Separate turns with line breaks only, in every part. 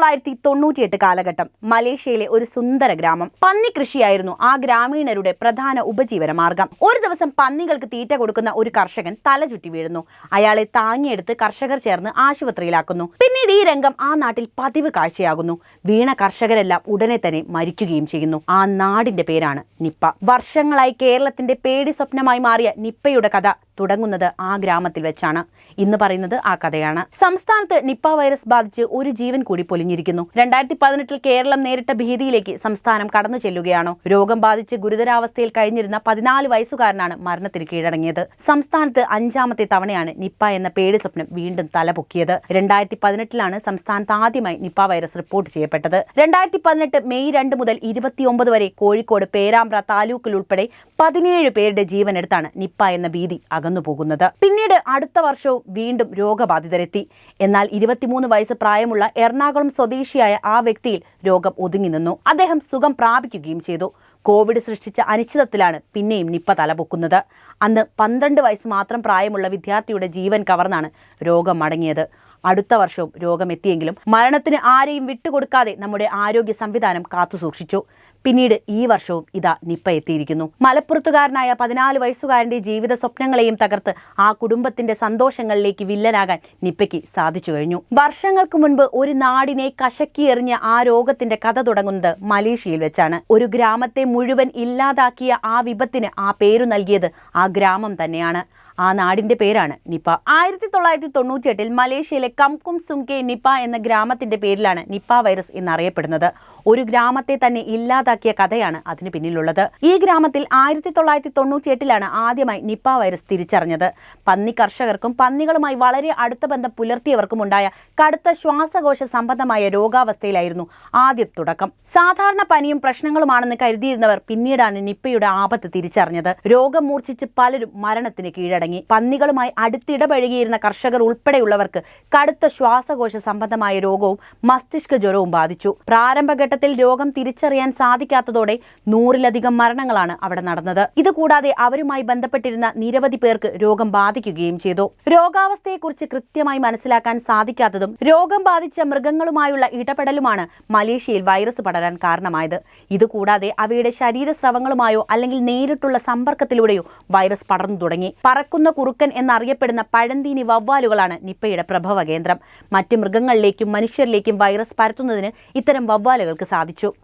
തൊള്ളായിരത്തി തൊണ്ണൂറ്റിയെട്ട് കാലഘട്ടം മലേഷ്യയിലെ ഒരു സുന്ദര ഗ്രാമം. പന്നി കൃഷിയായിരുന്നു ആ ഗ്രാമീണരുടെ പ്രധാന ഉപജീവന മാർഗം ഒരു ദിവസം പന്നികൾക്ക് തീറ്റ കൊടുക്കുന്ന ഒരു കർഷകൻ തല ചുറ്റി വീഴുന്നു. അയാളെ താങ്ങിയെടുത്ത് കർഷകർ ചേർന്ന് ആശുപത്രിയിലാക്കുന്നു. പിന്നീട് ഈ രംഗം ആ നാട്ടിൽ പതിവ് കാഴ്ചയാകുന്നു. വീണ കർഷകരെല്ലാം ഉടനെ തന്നെ മരിക്കുകയും ചെയ്യുന്നു. ആ നാടിന്റെ പേരാണ് നിപ്പ. വർഷങ്ങളായി കേരളത്തിന്റെ പേടി സ്വപ്നമായി മാറിയ നിപ്പയുടെ കഥ തുടങ്ങുന്നത് ആ ഗ്രാമത്തിൽ വെച്ചാണ്. ഇന്ന് പറയുന്നത് ആ കഥയാണ്. സംസ്ഥാനത്ത് നിപ്പ വൈറസ് ബാധിച്ച് ഒരു ജീവൻ കൂടി പൊലിഞ്ഞിരിക്കുന്നു. രണ്ടായിരത്തി പതിനെട്ടിൽ കേരളം നേരിട്ട ഭീതിയിലേക്ക് സംസ്ഥാനം കടന്നു ചെല്ലുകയാണോ. രോഗം ബാധിച്ച് ഗുരുതരാവസ്ഥയിൽ കഴിഞ്ഞിരുന്ന പതിനാല് വയസ്സുകാരനാണ് മരണത്തിന് കീഴടങ്ങിയത്. സംസ്ഥാനത്ത് അഞ്ചാമത്തെ തവണയാണ് നിപ്പ എന്ന പേടി സ്വപ്നം വീണ്ടും തലപൊക്കിയത്. രണ്ടായിരത്തി പതിനെട്ടിലാണ് സംസ്ഥാനത്ത് ആദ്യമായി നിപ്പ വൈറസ് റിപ്പോർട്ട് ചെയ്യപ്പെട്ടത്. രണ്ടായിരത്തി പതിനെട്ട് മെയ് രണ്ട് മുതൽ ഇരുപത്തിയൊമ്പത് വരെ കോഴിക്കോട് പേരാമ്പ്ര താലൂക്കിൽ ഉൾപ്പെടെ പതിനേഴ് പേരുടെ ജീവനെടുത്താണ് നിപ്പ എന്ന ഭീതി അകന്നു പോകുന്നത്. പിന്നീട് അടുത്ത വർഷവും വീണ്ടും രോഗബാധിതരെത്തി. എന്നാൽ ഇരുപത്തിമൂന്ന് വയസ്സ് പ്രായമുള്ള എറണാകുളം സ്വദേശിയായ ആ വ്യക്തിയിൽ രോഗം ഒതുങ്ങി നിന്നു. അദ്ദേഹം സുഖം പ്രാപിക്കുകയും ചെയ്തു. കോവിഡ് സൃഷ്ടിച്ച അനിശ്ചിതത്തിലാണ് പിന്നെയും നിപ്പ തലപൊക്കുന്നത്. അന്ന് പന്ത്രണ്ട് വയസ്സ് മാത്രം പ്രായമുള്ള വിദ്യാർത്ഥിയുടെ ജീവൻ കവർന്നാണ് രോഗം മടങ്ങിയത്. അടുത്ത വർഷവും രോഗമെത്തിയെങ്കിലും മരണത്തിന് ആരെയും വിട്ടുകൊടുക്കാതെ നമ്മുടെ ആരോഗ്യ സംവിധാനം കാത്തുസൂക്ഷിച്ചു. പിന്നീട് ഈ വർഷവും ഇതാ നിപ്പ എത്തിയിരിക്കുന്നു. മലപ്പുറത്തുകാരനായ പതിനാല് വയസ്സുകാരന്റെ ജീവിത സ്വപ്നങ്ങളെയും തകർത്ത് ആ കുടുംബത്തിന്റെ സന്തോഷങ്ങളിലേക്ക് വില്ലനാകാൻ നിപ്പയ്ക്ക് സാധിച്ചു കഴിഞ്ഞു. വർഷങ്ങൾക്ക് മുൻപ് ഒരു നാടിനെ കശക്കിയെറിഞ്ഞ ആ രോഗത്തിന്റെ കഥ തുടങ്ങുന്നത് മലേഷ്യയിൽ വെച്ചാണ്. ഒരു ഗ്രാമത്തെ മുഴുവൻ ഇല്ലാതാക്കിയ ആ വിപത്തിന് ആ പേരു നൽകിയത് ആ ഗ്രാമം തന്നെയാണ്. ആ നാടിന്റെ പേരാണ് നിപ്പ ആയിരത്തി തൊള്ളായിരത്തി തൊണ്ണൂറ്റിയെട്ടിൽ മലേഷ്യയിലെ കംകും സുങ്കെ നിപ്പ എന്ന ഗ്രാമത്തിന്റെ പേരിലാണ് നിപ്പ വൈറസ് എന്നറിയപ്പെടുന്നത്. ഒരു ഗ്രാമത്തെ തന്നെ ഇല്ലാതാക്കിയ കഥയാണ് അതിന് പിന്നിലുള്ളത്. ഈ ഗ്രാമത്തിൽ ആയിരത്തി തൊള്ളായിരത്തി തൊണ്ണൂറ്റിയെട്ടിലാണ് ആദ്യമായി നിപ്പ വൈറസ് തിരിച്ചറിഞ്ഞത്. പന്നി കർഷകർക്കും പന്നികളുമായി വളരെ അടുത്ത ബന്ധം പുലർത്തിയവർക്കും ഉണ്ടായ കടുത്ത ശ്വാസകോശ സംബന്ധമായ രോഗാവസ്ഥയിലായിരുന്നു ആദ്യ തുടക്കം. സാധാരണ പനിയും പ്രശ്നങ്ങളുമാണെന്ന് കരുതിയിരുന്നവർ പിന്നീടാണ് നിപ്പയുടെ ആപത്ത് തിരിച്ചറിഞ്ഞത്. രോഗം മൂർച്ഛിച്ച് പലരും മരണത്തിന് കീഴടങ്ങി. പന്നികളുമായി അടുത്തിടപഴകിയിരുന്ന കർഷകർ ഉൾപ്പെടെയുള്ളവർക്ക് കടുത്ത ശ്വാസകോശ സംബന്ധമായ രോഗവും മസ്തിഷ്ക ജ്വരവും ബാധിച്ചു. പ്രാരംഭഘട്ടത്തിൽ രോഗം തിരിച്ചറിയാൻ സാധിക്കാത്തതോടെ നൂറിലധികം മരണങ്ങളാണ് അവിടെ നടന്നത്. ഇതുകൂടാതെ അവരുമായി ബന്ധപ്പെട്ടിരുന്ന നിരവധി പേർക്ക് രോഗം ബാധിക്കുകയും ചെയ്തു. രോഗാവസ്ഥയെക്കുറിച്ച് കൃത്യമായി മനസ്സിലാക്കാൻ സാധിക്കാത്തതും രോഗം ബാധിച്ച മൃഗങ്ങളുമായുള്ള ഇടപെടലുമാണ് മലേഷ്യയിൽ വൈറസ് പടരാൻ കാരണമായത്. ഇതുകൂടാതെ അവയുടെ ശരീരസ്രവങ്ങളുമായോ അല്ലെങ്കിൽ നേരിട്ടുള്ള സമ്പർക്കത്തിലൂടെയോ വൈറസ് പടർന്നു തുടങ്ങി. പറക്കുന്ന കുറുക്കൻ എന്നറിയപ്പെടുന്ന പഴന്തീനി വവ്വാലുകളാണ് നിപ്പയുടെ പ്രഭവ കേന്ദ്രം. മറ്റ് മൃഗങ്ങളിലേക്കും മനുഷ്യരിലേക്കും വൈറസ് പരത്തുന്നതിന് ഇത്തരം വവ്വാലുകൾക്ക് സാധിച്ചു.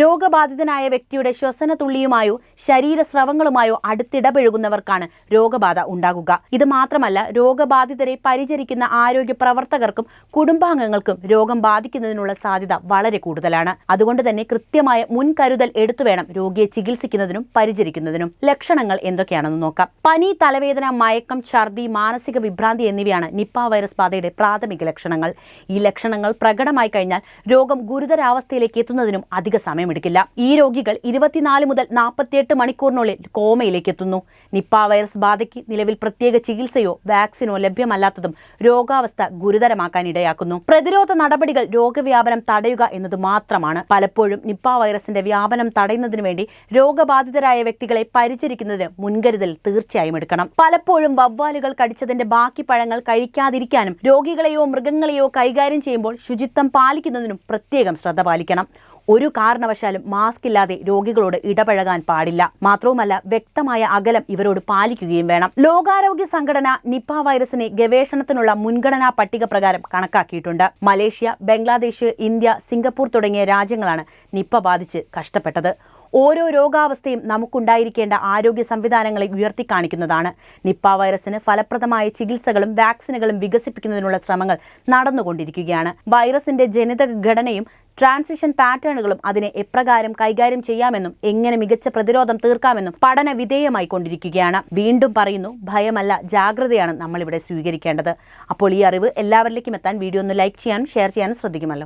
രോഗബാധിതനായ വ്യക്തിയുടെ ശ്വസന തുള്ളിയുമായോ ശരീരസ്രവങ്ങളുമായോ അടുത്തിടപഴകുന്നവർക്കാണ് രോഗബാധ ഉണ്ടാകുക. ഇത് മാത്രമല്ല രോഗബാധിതരെ പരിചരിക്കുന്ന ആരോഗ്യ പ്രവർത്തകർക്കും കുടുംബാംഗങ്ങൾക്കും രോഗം ബാധിക്കുന്നതിനുള്ള സാധ്യത വളരെ കൂടുതലാണ്. അതുകൊണ്ട് തന്നെ കൃത്യമായ മുൻകരുതൽ എടുത്തു വേണം രോഗിയെ ചികിത്സിക്കുന്നതിനും പരിചരിക്കുന്നതിനും. ലക്ഷണങ്ങൾ എന്തൊക്കെയാണെന്ന് നോക്കാം. പനി തലവേദന മയക്കം ഛർദി മാനസിക വിഭ്രാന്തി എന്നിവയാണ് നിപ്പ വൈറസ് ബാധയുടെ പ്രാഥമിക ലക്ഷണങ്ങൾ. ഈ ലക്ഷണങ്ങൾ പ്രകടമായി കഴിഞ്ഞാൽ രോഗം ഗുരുതരാവസ്ഥയിലേക്ക് എത്തുന്നതിനും അധിക സമയമെടുക്കില്ല. ഈ രോഗികൾ ഇരുപത്തിനാല് മുതൽ നാൽപ്പത്തിയെട്ട് മണിക്കൂറിനുള്ളിൽ കോമയിലേക്ക് എത്തുന്നു നിപ്പ വൈറസ് ബാധയ്ക്ക് നിലവിൽ പ്രത്യേക ചികിത്സയോ വാക്സിനോ ലഭ്യമല്ലാത്തതും രോഗാവസ്ഥ ഗുരുതരമാക്കാൻ ഇടയാക്കുന്നു പ്രതിരോധ നടപടികൾ രോഗവ്യാപനം തടയുക എന്നത് മാത്രമാണ്. പലപ്പോഴും നിപ്പ വൈറസിന്റെ വ്യാപനം തടയുന്നതിനു വേണ്ടി രോഗബാധിതരായ വ്യക്തികളെ പരിചരിക്കുന്നതിന് മുൻകരുതൽ തീർച്ചയായും എടുക്കണം. പലപ്പോഴും വവ്വാലുകൾ കടിച്ചതിന്റെ ബാക്കി പഴങ്ങൾ കഴിക്കാതിരിക്കാനും രോഗികളെയോ മൃഗങ്ങളെയോ കൈകാര്യം ചെയ്യുമ്പോൾ ശുചിത്വം പാലിക്കുന്നതിനും പ്രത്യേകം ശ്രദ്ധ പാലിക്കണം. ഒരു കാരണവശാലും മാസ്ക് ഇല്ലാതെ രോഗികളോട് ഇടപഴകാൻ പാടില്ല. മാത്രവുമല്ല വ്യക്തമായ അകലം ഇവരോട് പാലിക്കുകയും വേണം. ലോകാരോഗ്യ സംഘടന നിപ്പ വൈറസിനെ ഗവേഷണത്തിനുള്ള മുൻഗണനാ പട്ടിക പ്രകാരം കണക്കാക്കിയിട്ടുണ്ട്. മലേഷ്യ ബംഗ്ലാദേശ് ഇന്ത്യ സിംഗപ്പൂർ തുടങ്ങിയ രാജ്യങ്ങളാണ് നിപ്പ ബാധിച്ച് കഷ്ടപ്പെട്ടത്. ഓരോ രോഗാവസ്ഥയും നമുക്കുണ്ടായിരിക്കേണ്ട ആരോഗ്യ സംവിധാനങ്ങളെ ഉയർത്തി കാണിക്കുന്നതാണ്. നിപ്പ വൈറസിന് ഫലപ്രദമായ ചികിത്സകളും വാക്സിനുകളും വികസിപ്പിക്കുന്നതിനുള്ള ശ്രമങ്ങൾ നടന്നുകൊണ്ടിരിക്കുകയാണ്. വൈറസിന്റെ ജനിതക ഘടനയും ട്രാൻസിഷൻ പാറ്റേണുകളും അതിനെ എപ്രകാരം കൈകാര്യം ചെയ്യാമെന്നും എങ്ങനെ മികച്ച പ്രതിരോധം തീർക്കാമെന്നും പഠന വിധേയമായി കൊണ്ടിരിക്കുകയാണ്. വീണ്ടും പറയുന്നു ഭയമല്ല ജാഗ്രതയാണ് നമ്മളിവിടെ സ്വീകരിക്കേണ്ടത്. അപ്പോൾ ഈ അറിവ് എല്ലാവരിലേക്കും എത്താൻ വീഡിയോ ഒന്ന് ലൈക്ക് ചെയ്യാനും ഷെയർ ചെയ്യാനും ശ്രദ്ധിക്കുമല്ലോ.